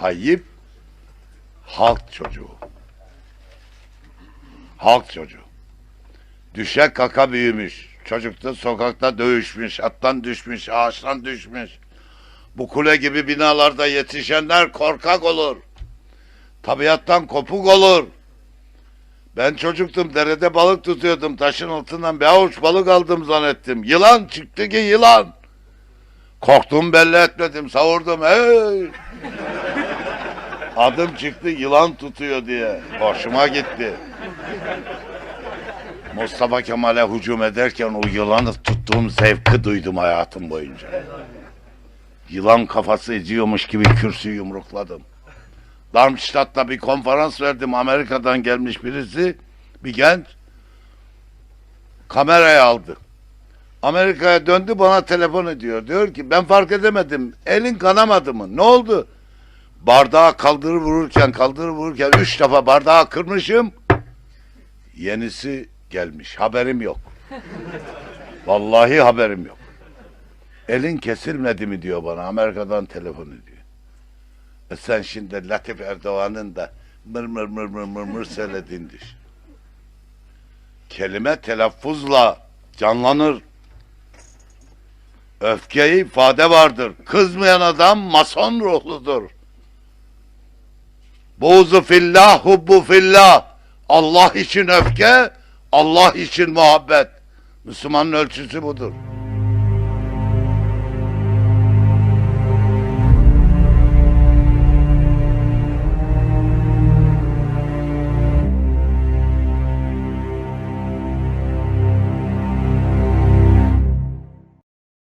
Tayyip halk çocuğu. Halk çocuğu. Düşe kaka büyümüş. Çocukta sokakta dövüşmüş, attan düşmüş, ağaçtan düşmüş. Bu kule gibi binalarda yetişenler korkak olur. Tabiattan kopuk olur. Ben çocuktum derede balık tutuyordum. Taşın altından bir avuç balık aldım zannettim. Yılan çıktı ki yılan. Korktum belli etmedim. Savurdum. Hey! Adım çıktı yılan tutuyor diye. Hoşuma gitti. Mustafa Kemal'e hücum ederken o yılanı tuttuğum zevki duydum hayatım boyunca. Yılan kafası eziyormuş gibi kürsüyü yumrukladım. Darmstadt'ta bir konferans verdim. Amerika'dan gelmiş birisi, bir genç. Kamerayı aldı. Amerika'ya döndü bana telefon ediyor. Diyor ki ben fark edemedim. Elin kanamadı mı? Ne oldu? Bardağı kaldırır vururken kaldırır vururken üç defa bardağı kırmışım. Yenisi gelmiş. Haberim yok. Vallahi haberim yok. Elin kesilmedi mi diyor bana. Amerika'dan telefon ediyor. E sen şimdi Latif Erdoğan'ın da mır mır mır mır mır mır söylediğin düşün. Kelime telaffuzla canlanır. Öfkeye ifade vardır. Kızmayan adam mason ruhludur. Buğzu fillah, hubbu fillah. Allah için öfke, Allah için muhabbet. Müslümanın ölçüsü budur.